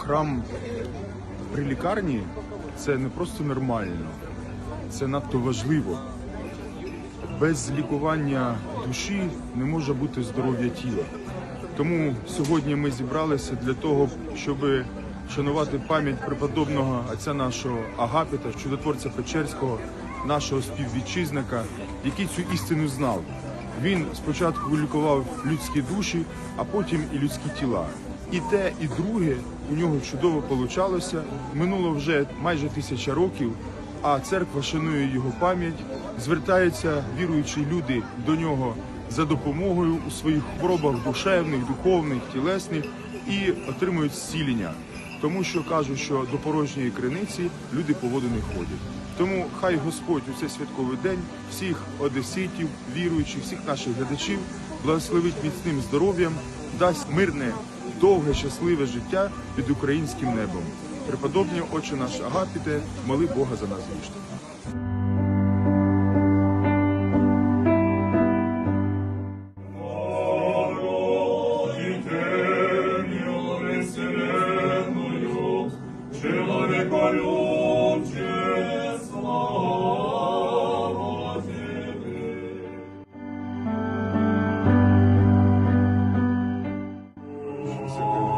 храм при лікарні це не просто нормально, це надто важливо. Без лікування душі не може бути здоров'я тіла. Тому сьогодні ми зібралися для того, щоб шанувати пам'ять преподобного отця нашого Агапіта, чудотворця Печерського, нашого співвітчизника, який цю істину знав. Він спочатку лікував людські душі, а потім і людські тіла. І те, і друге у нього чудово получалося. Минуло вже майже тисяча років, а церква шанує його пам'ять. Звертаються віруючі люди до нього за допомогою у своїх хворобах душевних, духовних, тілесних і отримують зцілення. Тому що кажуть, що до порожньої криниці люди по воду не ходять. Тому хай Господь у цей святковий день всіх одеситів, віруючих, всіх наших глядачів благословить міцним здоров'ям, дасть мирне, довге, щасливе життя під українським небом. Преподобні Отче наш Агапіте, моли Бога за нас вічно. Веселеною, человеколюбче слава. Thank you.